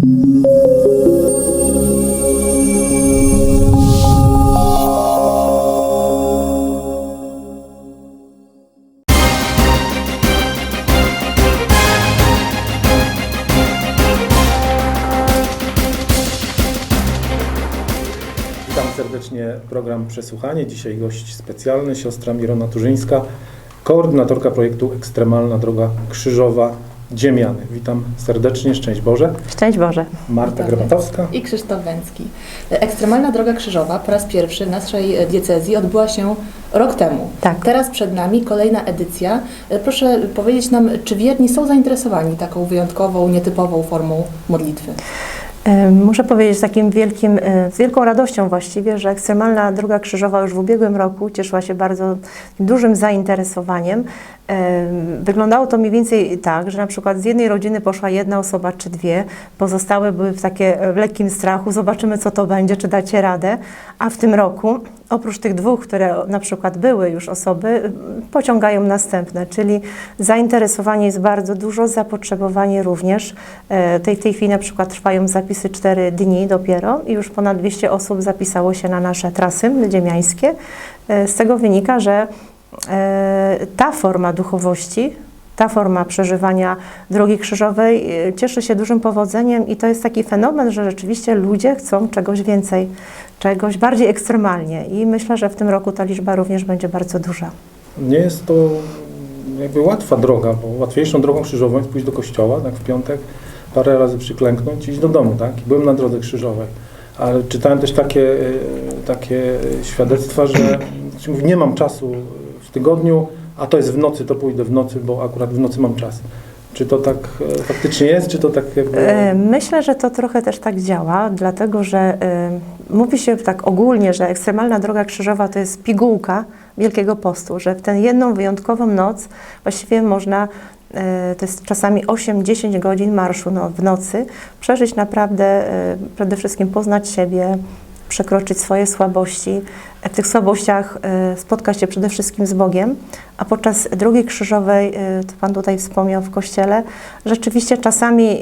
Serdecznie program Przesłuchanie. Dzisiaj gość specjalny, siostra Mirona Turzyńska, koordynatorka projektu Ekstremalna Droga Krzyżowa Dziemiany. Witam serdecznie, szczęść Boże. Szczęść Boże. Marta Witamy. Grabatowska. i Krzysztof Węcki. Ekstremalna Droga Krzyżowa po raz pierwszy w naszej diecezji odbyła się rok temu. Tak. Teraz przed nami kolejna edycja. E, Proszę powiedzieć nam, czy wierni są zainteresowani taką wyjątkową, nietypową formą modlitwy? E, Muszę powiedzieć z takim wielkim, e, z wielką radością właściwie, że ekstremalna droga krzyżowa już w ubiegłym roku cieszyła się bardzo dużym zainteresowaniem. Wyglądało to mniej więcej tak, że na przykład z jednej rodziny poszła jedna osoba czy dwie, pozostałe były w takie e, w lekkim strachu, zobaczymy co to będzie, czy dacie radę. A w tym roku, oprócz tych dwóch, które na przykład były już osoby, pociągają następne, czyli zainteresowanie jest bardzo dużo, zapotrzebowanie również. E, tej- tej chwili na przykład trwają zapisy 4 dni dopiero i już ponad 200 osób zapisało się na nasze trasy ziemiańskie. E, Z tego wynika, że ta forma duchowości, ta forma przeżywania drogi krzyżowej e, cieszy się dużym powodzeniem i to jest taki fenomen, że rzeczywiście ludzie chcą czegoś więcej, czegoś bardziej ekstremalnie i myślę, że w tym roku ta liczba również będzie bardzo duża. Nie jest to jakby łatwa droga, bo łatwiejszą drogą krzyżową jest pójść do kościoła, tak w piątek, parę razy przyklęknąć i iść do domu, tak? Byłem na drodze krzyżowej. Ale czytałem też takie, e, takie świadectwa, że nie mam czasu w tygodniu, a to jest w nocy, to pójdę w nocy, bo akurat w nocy mam czas. Czy to tak e, faktycznie jest, czy to tak jakby... E, Myślę, że to trochę też tak działa, dlatego że e, mówi się tak ogólnie, że ekstremalna droga krzyżowa to jest pigułka Wielkiego Postu, że w tę jedną wyjątkową noc właściwie można, to jest czasami 8-10 godzin marszu no, w nocy, przeżyć naprawdę, przede wszystkim poznać siebie, przekroczyć swoje słabości, e, w tych słabościach e, spotkać się przede wszystkim z Bogiem, a podczas drogi krzyżowej, e, to Pan tutaj wspomniał w kościele, rzeczywiście czasami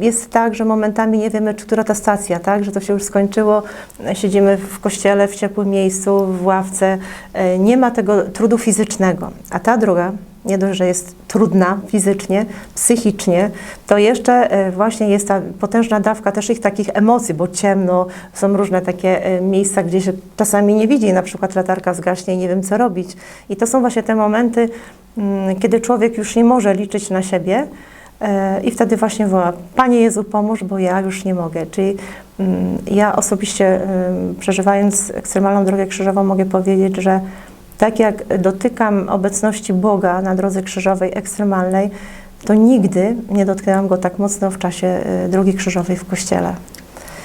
jest tak, że momentami nie wiemy, czy która ta stacja, tak, że to się już skończyło, siedzimy w kościele, w ciepłym miejscu, w ławce, nie ma tego trudu fizycznego, a ta droga nie dość, że jest trudna fizycznie, psychicznie, to jeszcze e, właśnie jest ta potężna dawka też ich takich emocji, bo ciemno, są różne takie e, miejsca, gdzie się czasami nie widzi, na przykład latarka zgaśnie i nie wiem co robić. I to są właśnie te momenty, mm, kiedy człowiek już nie może liczyć na siebie e, i wtedy właśnie woła, Panie Jezu pomóż, bo ja już nie mogę. Czyli mm, ja osobiście przeżywając ekstremalną drogę krzyżową mogę powiedzieć, że tak jak dotykam obecności Boga na drodze krzyżowej ekstremalnej, to nigdy nie dotknęłam go tak mocno w czasie e, drogi krzyżowej w kościele.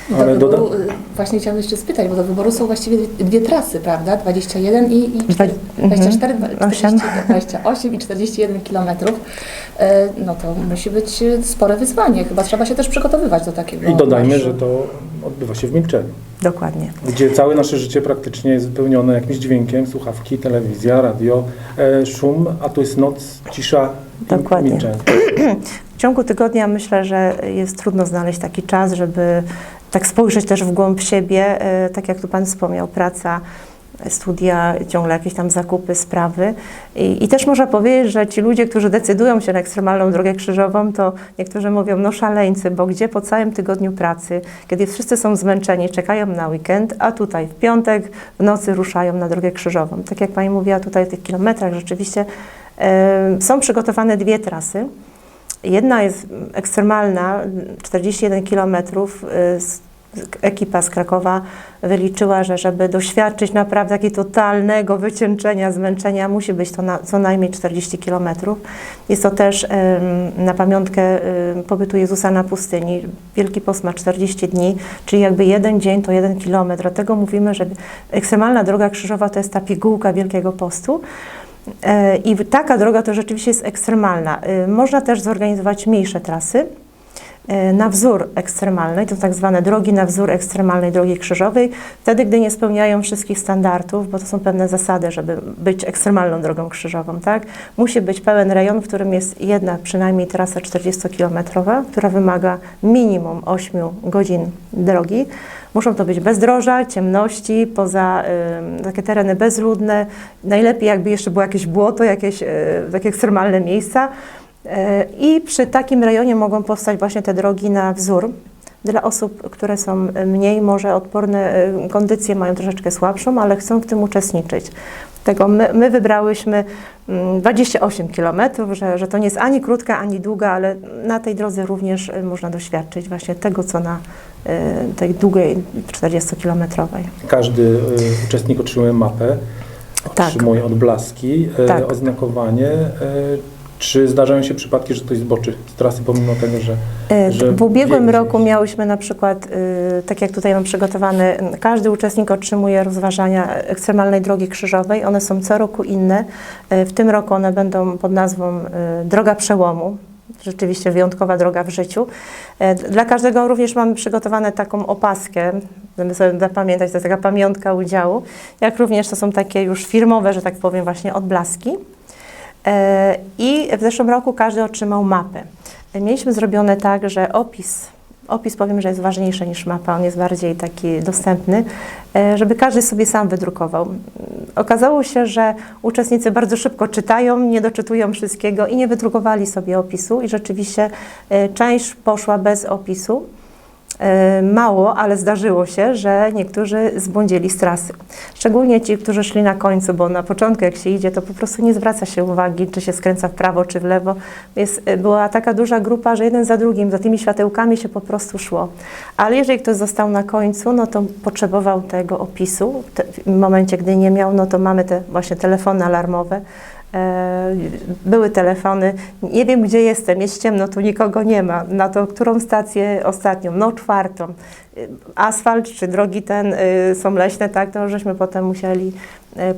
Do Ale wyboru, doda- właśnie chciałam jeszcze spytać, bo do wyboru są właściwie dwie, trasy, prawda? 21 i, i Dwa- 24, mhm, 40, 28 i 41 kilometrów. E, No to musi być spore wyzwanie. Chyba trzeba się też przygotowywać do takiego I dodajmy, marszu. że to odbywa się w milczeniu. Dokładnie. gdzie całe nasze życie praktycznie jest wypełnione jakimś dźwiękiem, słuchawki, telewizja, radio, e, szum, a tu jest noc, cisza i Dokładnie. milczenie. W ciągu tygodnia myślę, że jest trudno znaleźć taki czas, żeby tak spojrzeć też w głąb siebie, e, tak jak tu Pan wspomniał, praca, studia, ciągle jakieś tam zakupy, sprawy. I, I też można powiedzieć, że ci ludzie, którzy decydują się na ekstremalną drogę krzyżową, to niektórzy mówią, no szaleńcy, bo gdzie po całym tygodniu pracy, kiedy wszyscy są zmęczeni, czekają na weekend, a tutaj w piątek w nocy ruszają na drogę krzyżową. Tak jak Pani mówiła tutaj o tych kilometrach, rzeczywiście e, są przygotowane dwie trasy. Jedna jest ekstremalna, 41 km. Ekipa z Krakowa wyliczyła, że żeby doświadczyć naprawdę takiego totalnego wycieńczenia, zmęczenia, musi być to na, co najmniej 40 km. Jest to też na pamiątkę pobytu Jezusa na pustyni. Wielki Post ma 40 dni, czyli jakby jeden dzień to jeden kilometr. Dlatego mówimy, że ekstremalna droga krzyżowa to jest ta pigułka Wielkiego Postu. E, I taka droga to rzeczywiście jest ekstremalna. E, Można też zorganizować mniejsze trasy. E, na wzór ekstremalnej, to tak zwane drogi na wzór ekstremalnej drogi krzyżowej, wtedy, gdy nie spełniają wszystkich standardów, bo to są pewne zasady, żeby być ekstremalną drogą krzyżową, tak? Musi być pełen rejon, w którym jest jedna przynajmniej trasa 40-kilometrowa, która wymaga minimum 8 godzin drogi. Muszą to być bezdroża, ciemności, poza y, takie tereny bezludne. Najlepiej jakby jeszcze było jakieś błoto, jakieś y, takie ekstremalne miejsca. I przy takim rejonie mogą powstać właśnie te drogi na wzór. Dla osób, które są mniej może odporne, y, kondycję mają troszeczkę słabszą, ale chcą w tym uczestniczyć. Tego my, my wybrałyśmy mm, 28 km, że, że to nie jest ani krótka, ani długa, ale na tej drodze również y, można doświadczyć właśnie tego, co na y, tej długiej 40-kilometrowej. Każdy uczestnik otrzymuje mapę, Tak. otrzymuje odblaski, y, Tak. oznakowanie. Czy zdarzają się przypadki, że ktoś zboczy z trasy, pomimo tego, że E, Że W ubiegłym roku miałyśmy na przykład, y, tak jak tutaj mam przygotowane, m, każdy uczestnik otrzymuje rozważania ekstremalnej drogi krzyżowej. One są co roku inne. E, W tym roku one będą pod nazwą y, Droga Przełomu. Rzeczywiście wyjątkowa droga w życiu. E, Dla każdego również mamy przygotowane taką opaskę, żeby sobie zapamiętać, to jest taka pamiątka udziału, jak również to są takie już firmowe, że tak powiem, właśnie odblaski. E, I w zeszłym roku każdy otrzymał mapę. E, Mieliśmy zrobione tak, że opis, opis powiem, że jest ważniejszy niż mapa, on jest bardziej taki dostępny, e, żeby każdy sobie sam wydrukował. Okazało się, że uczestnicy bardzo szybko czytają, nie doczytują wszystkiego i nie wydrukowali sobie opisu i rzeczywiście e, część poszła bez opisu. E, Mało, ale zdarzyło się, że niektórzy zbłądzili z trasy. Szczególnie ci, którzy szli na końcu, bo na początku jak się idzie, to po prostu nie zwraca się uwagi, czy się skręca w prawo, czy w lewo. Jest, była taka duża grupa, że jeden za drugim, za tymi światełkami się po prostu szło. Ale jeżeli ktoś został na końcu, no to potrzebował tego opisu. W momencie, gdy nie miał, no to mamy te właśnie telefony alarmowe. E, Były telefony, nie wiem gdzie jestem, jest ciemno, tu nikogo nie ma. Na to, którą stację ostatnią? No czwartą. Y, Asfalt czy drogi ten y, są leśne, tak, to żeśmy potem musieli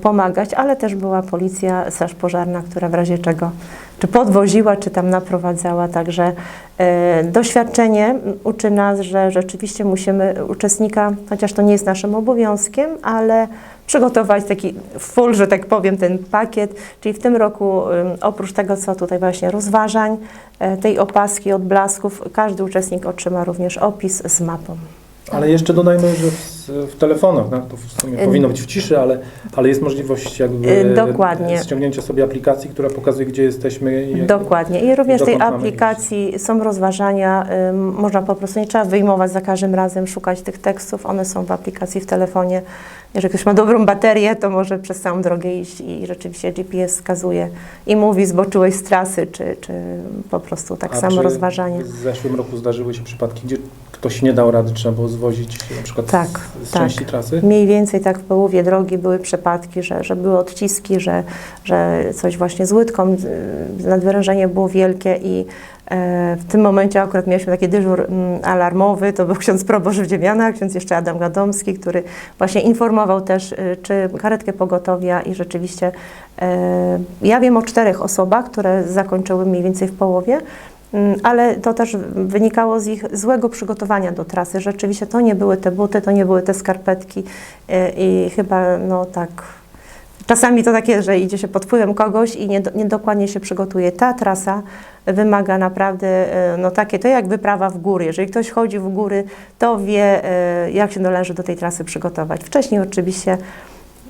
pomagać, ale też była policja, straż pożarna, która w razie czego czy podwoziła, czy tam naprowadzała, także e, doświadczenie uczy nas, że rzeczywiście musimy uczestnika, chociaż to nie jest naszym obowiązkiem, ale przygotować taki full, że tak powiem, ten pakiet, czyli w tym roku oprócz tego, co tutaj właśnie rozważań, e, tej opaski, odblasków, każdy uczestnik otrzyma również opis z mapą. Ale jeszcze dodajmy, że w, telefonach, no, to w sumie Y, powinno być w ciszy, ale, ale jest możliwość jakby Y, dokładnie. ściągnięcia sobie aplikacji, która pokazuje, gdzie jesteśmy. I jak- Dokładnie. I również w tej aplikacji są rozważania, można po prostu, nie trzeba wyjmować za każdym razem, szukać tych tekstów, one są w aplikacji w telefonie. Jeżeli ktoś ma dobrą baterię, to może przez całą drogę iść i rzeczywiście GPS wskazuje i mówi, zboczyłeś z trasy, czy, czy po prostu tak A samo rozważanie. W zeszłym roku zdarzyły się przypadki, gdzie ktoś nie dał rady, trzeba było zwozić na przykład Tak, z, tak. części trasy? Mniej więcej tak w połowie drogi były przypadki, że, że były odciski, że, że coś właśnie z łydką, y, nadwyrężenie było wielkie i e, w tym momencie akurat mieliśmy taki dyżur mm, alarmowy, to był ksiądz proboszcz w Dziewianach, ksiądz jeszcze Adam Gadomski, który właśnie informował też, y, czy karetkę pogotowia i rzeczywiście e, ja wiem o czterech osobach, które zakończyły mniej więcej w połowie, ale to też wynikało z ich złego przygotowania do trasy. Rzeczywiście to nie były te buty, to nie były te skarpetki e, i chyba no tak. Czasami to takie, że idzie się pod wpływem kogoś i nie- niedokładnie się przygotuje. Ta trasa wymaga naprawdę, e, no takie, to jak wyprawa w góry. Jeżeli ktoś chodzi w góry, to wie, e, jak się należy do tej trasy przygotować. Wcześniej oczywiście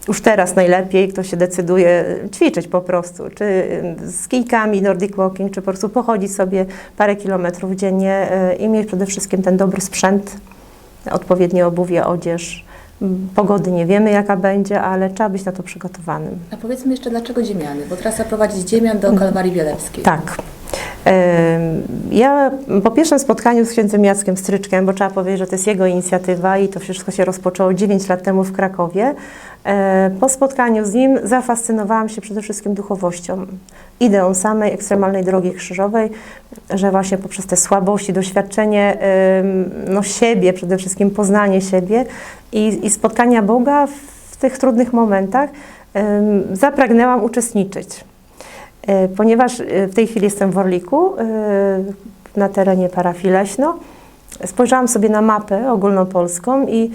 już teraz najlepiej ktoś się decyduje ćwiczyć po prostu, czy y, z kijkami Nordic Walking, czy po prostu pochodzić sobie parę kilometrów dziennie y, i mieć przede wszystkim ten dobry sprzęt, odpowiednie obuwie, odzież. Pogody nie wiemy jaka będzie, ale trzeba być na to przygotowanym. A powiedzmy jeszcze, dlaczego Ziemiany? Bo trasa prowadzi z Ziemian do Kalwarii Wielewskiej. Tak. Ja po pierwszym spotkaniu z księdzem Jackiem Stryczkiem, bo trzeba powiedzieć, że to jest jego inicjatywa i to wszystko się rozpoczęło 9 lat temu w Krakowie. e, Po spotkaniu z nim zafascynowałam się przede wszystkim duchowością, ideą samej ekstremalnej drogi krzyżowej, że właśnie poprzez te słabości, doświadczenie no, siebie, przede wszystkim poznanie siebie i, i spotkania Boga w tych trudnych momentach, zapragnęłam uczestniczyć. E, Ponieważ e, w tej chwili jestem w Orliku, e, na terenie parafii Leśno. Spojrzałam sobie na mapę ogólnopolską i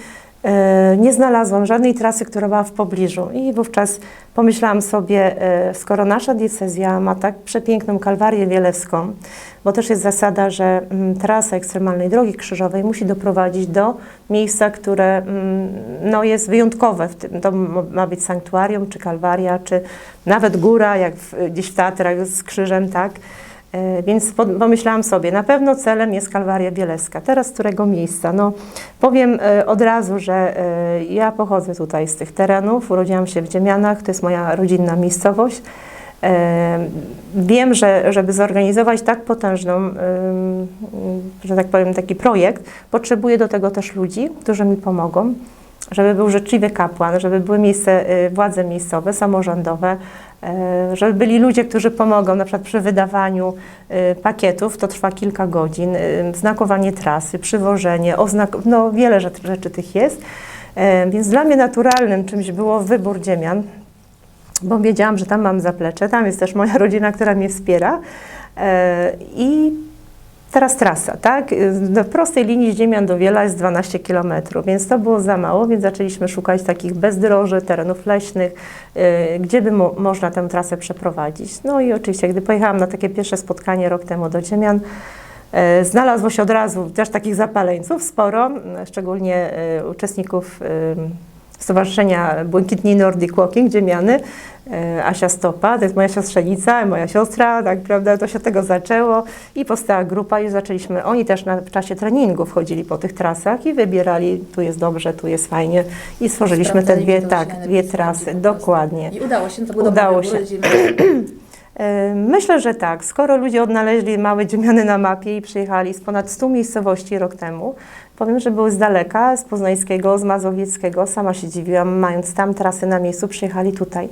nie znalazłam żadnej trasy, która była w pobliżu. I wówczas pomyślałam sobie, e, skoro nasza diecezja ma tak przepiękną kalwarię wielewską, bo też jest zasada, że mm, trasa ekstremalnej drogi krzyżowej musi doprowadzić do miejsca, które mm, no, jest wyjątkowe. To ma być sanktuarium, czy kalwaria, czy nawet góra, jak w, gdzieś w Tatrach z krzyżem, tak? E, Więc pomyślałam sobie, na pewno celem jest Kalwaria Bieleska. Teraz z którego miejsca? No, powiem e, od razu, że e, ja pochodzę tutaj z tych terenów, urodziłam się w Dziemianach, to jest moja rodzinna miejscowość. Wiem, że żeby zorganizować tak potężną, że tak powiem, taki projekt, potrzebuję do tego też ludzi, którzy mi pomogą, żeby był życzliwy kapłan, żeby były miejsce, y, władze miejscowe, samorządowe, y, żeby byli ludzie, którzy pomogą na przykład przy wydawaniu y, pakietów, to trwa kilka godzin, znakowanie trasy, przywożenie, oznak, no wiele rzeczy, tych jest. Y, Więc dla mnie naturalnym czymś było wybór Dziemian, bo wiedziałam, że tam mam zaplecze, tam jest też moja rodzina, która mnie wspiera. E, I teraz trasa, tak? Do prostej linii z Ziemian do Wiela jest 12 km, więc to było za mało, więc zaczęliśmy szukać takich bezdroży, terenów leśnych, e, gdzie by mo można tę trasę przeprowadzić. No i oczywiście, gdy pojechałam na takie pierwsze spotkanie rok temu do Ziemian, E, Znalazło się od razu też takich zapaleńców sporo, szczególnie e, uczestników Stowarzyszenia Błękitni Nordic Walking Dziemiany, e, Asia Stopa, to jest moja siostrzenica, moja siostra, tak prawda, to się od tego zaczęło i powstała grupa i zaczęliśmy, oni też na, w czasie treningu wchodzili po tych trasach i wybierali, tu jest dobrze, tu jest fajnie i stworzyliśmy te dwie, tak, dwie trasy, dokładnie. I udało się, to był Udało się. E, Myślę, że tak. Skoro ludzie odnaleźli małe Dziemiany na mapie i przyjechali z ponad 100 miejscowości rok temu, powiem, że były z daleka, z Poznańskiego, z Mazowieckiego. Sama się dziwiłam, mając tam trasy na miejscu, przyjechali tutaj.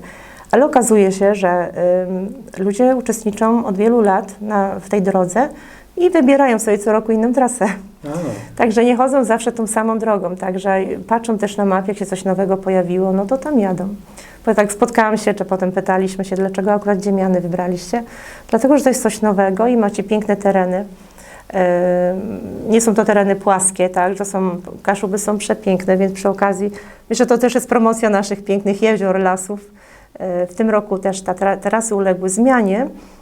Ale okazuje się, że ym, ludzie uczestniczą od wielu lat na, w tej drodze i wybierają sobie co roku inną trasę. A, Także nie chodzą zawsze tą samą drogą, także patrzą też na mapie, jak się coś nowego pojawiło, no to tam jadą. Bo tak spotkałam się, czy potem pytaliśmy się, dlaczego akurat Dziemiany wybraliście? Dlatego, że to jest coś nowego i macie piękne tereny. Nie są to tereny płaskie, tak, to są, Kaszuby są przepiękne, więc przy okazji, myślę, że to też jest promocja naszych pięknych jezior, lasów. Yy, W tym roku też ta tra- trasy uległy zmianie, E,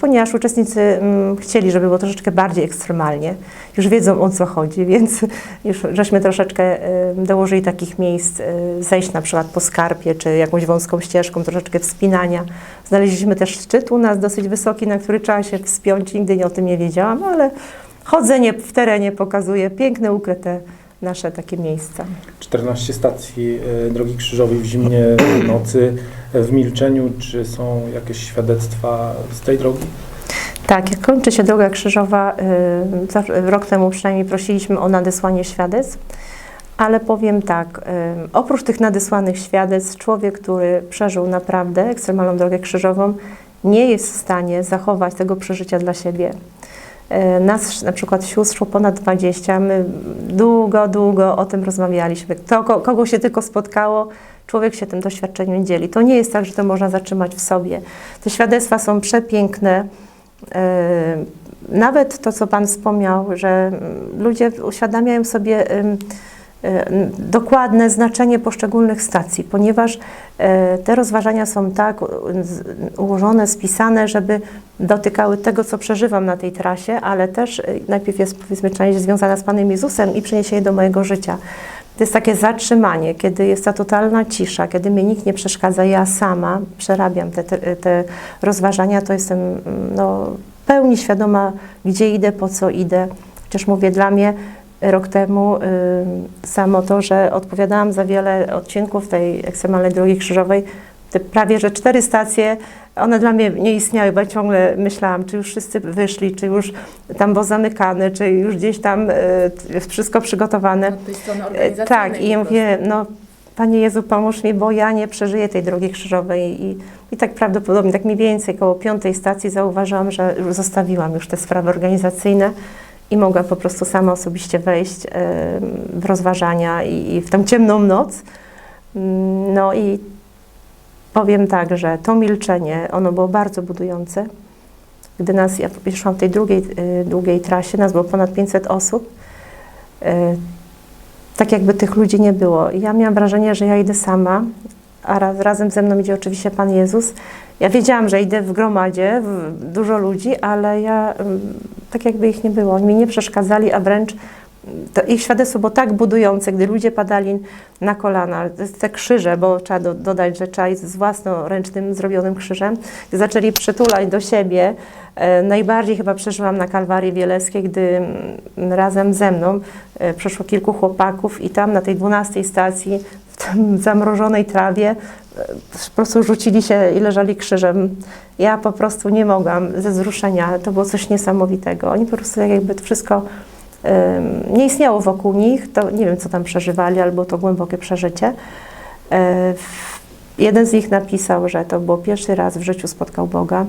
ponieważ uczestnicy mm, chcieli, żeby było troszeczkę bardziej ekstremalnie. Już wiedzą o co chodzi, więc już żeśmy troszeczkę e, dołożyli takich miejsc, e, zejść na przykład po skarpie, czy jakąś wąską ścieżką, troszeczkę wspinania. Znaleźliśmy też szczyt u nas dosyć wysoki, na który trzeba się wspiąć, nigdy o tym nie wiedziałam, ale chodzenie w terenie pokazuje piękne, ukryte nasze takie miejsca. 14 stacji e, Drogi Krzyżowej w zimnie w nocy, e, w milczeniu. Czy są jakieś świadectwa z tej drogi? Tak, jak kończy się droga krzyżowa, zawsze- rok temu przynajmniej prosiliśmy o nadesłanie świadectw, ale powiem tak, oprócz tych nadesłanych świadectw, człowiek, który przeżył naprawdę ekstremalną drogę krzyżową, nie jest w stanie zachować tego przeżycia dla siebie. Y, Nas na przykład sióstr szło ponad 20, my długo, długo o tym rozmawialiśmy. To, ko- kogo się tylko spotkało, człowiek się tym doświadczeniem dzieli. To nie jest tak, że to można zatrzymać w sobie. Te świadectwa są przepiękne. E, Nawet to, co Pan wspomniał, że ludzie uświadamiają sobie e, dokładne znaczenie poszczególnych stacji, ponieważ e, te rozważania są tak ułożone, spisane, żeby dotykały tego, co przeżywam na tej trasie, ale też e, najpierw jest powiedzmy część związana z Panem Jezusem i przeniesienie do mojego życia. To jest takie zatrzymanie, kiedy jest ta totalna cisza, kiedy mnie nikt nie przeszkadza, ja sama przerabiam te, te, te rozważania, to jestem mm, no, pełni świadoma, gdzie idę, po co idę. Chociaż mówię, dla mnie rok temu y, samo to, że odpowiadałam za wiele odcinków tej ekstremalnej drogi krzyżowej, te prawie że cztery stacje, one dla mnie nie istniały, bo ja ciągle myślałam, czy już wszyscy wyszli, czy już tam było zamykane, czy już gdzieś tam y, wszystko przygotowane. Od tej strony E, organizacyjnej. Tak, i ja mówię, no Panie Jezu, pomóż mi, bo ja nie przeżyję tej drogi krzyżowej. I, i tak prawdopodobnie, tak mniej więcej koło piątej stacji zauważyłam, że zostawiłam już te sprawy organizacyjne i mogłam po prostu sama osobiście wejść w rozważania i, w tę ciemną noc. Mm, No i powiem tak, że to milczenie, ono było bardzo budujące. gdy nas, ja szłam w tej drugiej, y, długiej trasie, nas było ponad 500 osób, y, tak jakby tych ludzi nie było. Ja miałam wrażenie, że ja idę sama, a raz, razem ze mną idzie oczywiście Pan Jezus. Ja wiedziałam, że idę w gromadzie, w, dużo ludzi, ale ja ym, tak jakby ich nie było. Oni mi nie przeszkadzali, a wręcz to ich świadectwo było tak budujące, gdy ludzie padali na kolana, te krzyże, bo trzeba do, dodać, że iść z własnoręcznym zrobionym krzyżem, gdy zaczęli przytulać do siebie, e, najbardziej chyba przeżyłam na Kalwarii Wieleskiej, gdy mm, razem ze mną e, przeszło kilku chłopaków i tam na tej dwunastej stacji, w tym zamrożonej trawie, e, po prostu rzucili się i leżeli krzyżem. Ja po prostu nie mogłam ze wzruszenia, to było coś niesamowitego. Oni po prostu tak jakby to wszystko Ym, nie istniało wokół nich, to nie wiem, co tam przeżywali, albo to głębokie przeżycie. E, Jeden z nich napisał, że to było pierwszy raz w życiu spotkał Boga.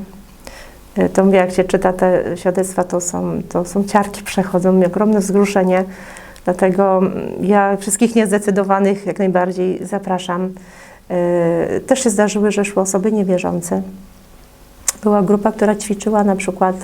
E, To mówię, jak się czyta te świadectwa, to są, to są ciarki przechodzą, mi ogromne wzruszenie. Dlatego ja wszystkich niezdecydowanych jak najbardziej zapraszam. E, Też się zdarzyły, że szły osoby niewierzące. Była grupa, która ćwiczyła na przykład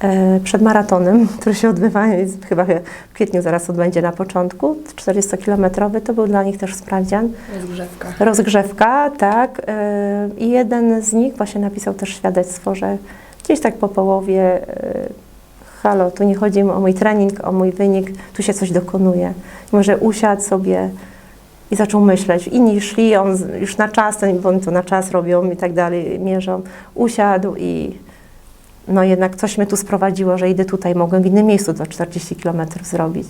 e, przed maratonem, który się odbywa, chyba w kwietniu zaraz odbędzie na początku, 40-kilometrowy, to był dla nich też sprawdzian. Rozgrzewka. Rozgrzewka, tak. e, I jeden z nich właśnie napisał też świadectwo, że gdzieś tak po połowie, halo, tu nie chodzi o mój trening, o mój wynik, tu się coś dokonuje. Może usiadł sobie i zaczął myśleć. Inni szli, on już na czas, bo oni to na czas robią i tak dalej, mierzą. Usiadł i no jednak coś mnie tu sprowadziło, że idę tutaj, mogłem w innym miejscu to 40 km zrobić.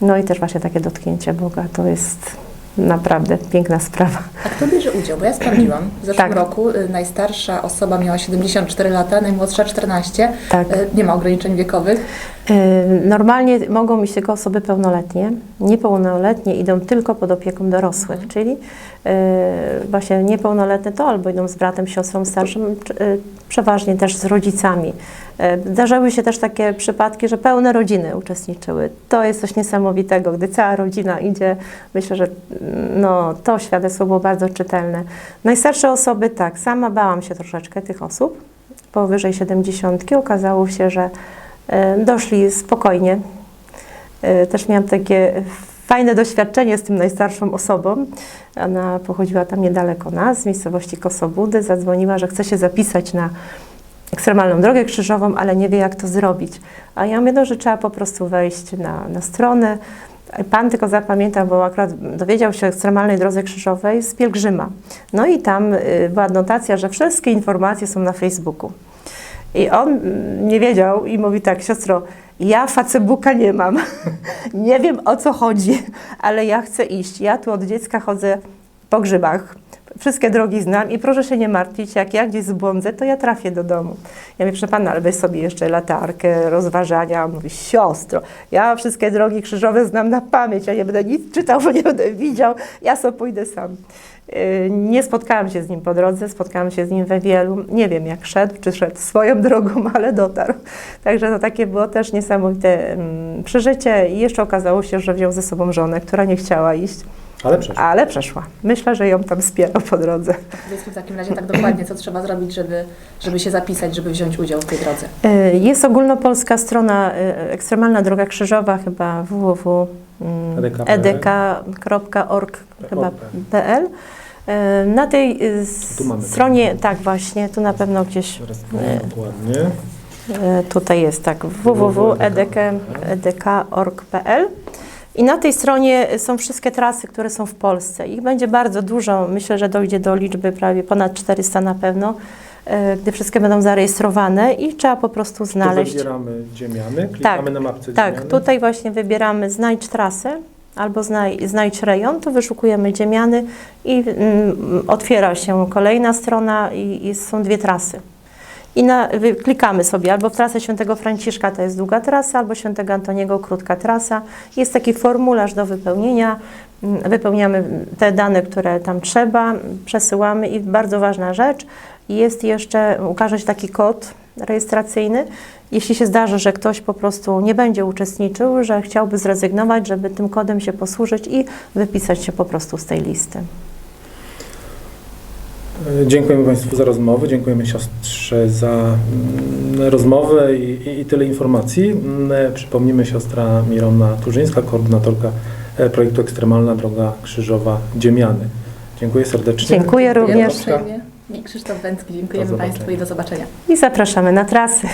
No i też właśnie takie dotknięcie Boga, to jest naprawdę piękna sprawa. A kto bierze udział? Bo ja sprawdziłam. W zeszłym Tak. roku y, najstarsza osoba miała 74 lata, najmłodsza 14. Tak. Y, Nie ma ograniczeń wiekowych. Yy, Normalnie mogą iść tylko osoby pełnoletnie. Niepełnoletnie idą tylko pod opieką dorosłych, czyli yy, właśnie niepełnoletnie to albo idą z bratem, siostrą starszym, przeważnie też z rodzicami. Yy, Zdarzały się też takie przypadki, że pełne rodziny uczestniczyły. To jest coś niesamowitego, gdy cała rodzina idzie. Myślę, że mm, no, to świadectwo było bardzo czytelne. Najstarsze osoby, tak, sama bałam się troszeczkę tych osób. Powyżej 70 okazało się, że E, Doszli spokojnie. E, Też miałam takie fajne doświadczenie z tym najstarszą osobą. Ona pochodziła tam niedaleko nas, z miejscowości Kosobudy. Zadzwoniła, że chce się zapisać na ekstremalną drogę krzyżową, ale nie wie, jak to zrobić. A ja mówię, no, że trzeba po prostu wejść na, na stronę. Pan tylko zapamiętał, bo akurat dowiedział się o ekstremalnej drodze krzyżowej z pielgrzyma. No i tam y, była notacja, że wszystkie informacje są na Facebooku. I on mm, nie wiedział i mówi tak, siostro, ja Facebooka nie mam. nie wiem o co chodzi, ale ja chcę iść. Ja tu od dziecka chodzę po grzybach. Wszystkie drogi znam i proszę się nie martwić, jak ja gdzieś zbłądzę, to ja trafię do domu. Ja mówię, proszę pana, ale weź sobie jeszcze latarkę, rozważania. On mówi, siostro, ja wszystkie drogi krzyżowe znam na pamięć, ja nie będę nic czytał, bo nie będę widział, ja sobie pójdę sam. Yy, Nie spotkałam się z nim po drodze, spotkałam się z nim we wielu. Nie wiem, jak szedł, czy szedł swoją drogą, ale dotarł. Także to takie było też niesamowite mm, przeżycie. I jeszcze okazało się, że wziął ze sobą żonę, która nie chciała iść, Ale przeszło. ale przeszła. Myślę, że ją tam wspierał po drodze. Powiedzmy w takim razie tak dokładnie, co trzeba zrobić, żeby, żeby się zapisać, żeby wziąć udział w tej drodze. Y, Jest ogólnopolska strona y, Ekstremalna Droga Krzyżowa, chyba www. mm, EDK.pl. edk.org.pl. Y, Na tej stronie, tak właśnie, tu na pewno gdzieś Teraz e, dokładnie. E, Tutaj jest tak www.edk.org.pl i na tej stronie są wszystkie trasy, które są w Polsce. Ich będzie bardzo dużo. Myślę, że dojdzie do liczby prawie ponad 400 na pewno, e, gdy wszystkie będą zarejestrowane i trzeba po prostu Tu znaleźć. wybieramy Dziemiany, klikamy na mapce Tak, Dziemiany. tutaj właśnie wybieramy znajdź trasę albo znaj, znajdź rejon, to wyszukujemy Dziemiany i mm, otwiera się kolejna strona i, i są dwie trasy. I na, klikamy sobie albo w trasę Świętego Franciszka, to jest długa trasa, albo Świętego Antoniego, krótka trasa. Jest taki formularz do wypełnienia. Mm, Wypełniamy te dane, które tam trzeba, przesyłamy i bardzo ważna rzecz, jest jeszcze, ukaże się taki kod rejestracyjny. Jeśli się zdarzy, że ktoś po prostu nie będzie uczestniczył, że chciałby zrezygnować, żeby tym kodem się posłużyć i wypisać się po prostu z tej listy. E, Dziękujemy Państwu za rozmowę, dziękujemy siostrze za mm, rozmowę i, i, i tyle informacji. Mm, e, Przypomnimy siostra Mirona Turzyńska, koordynatorka e, projektu Ekstremalna Droga Krzyżowa Dziemiany. Dziękuję serdecznie. Dziękuję również. I Krzysztof Węcki, dziękujemy Państwu i do zobaczenia. I zapraszamy na trasy.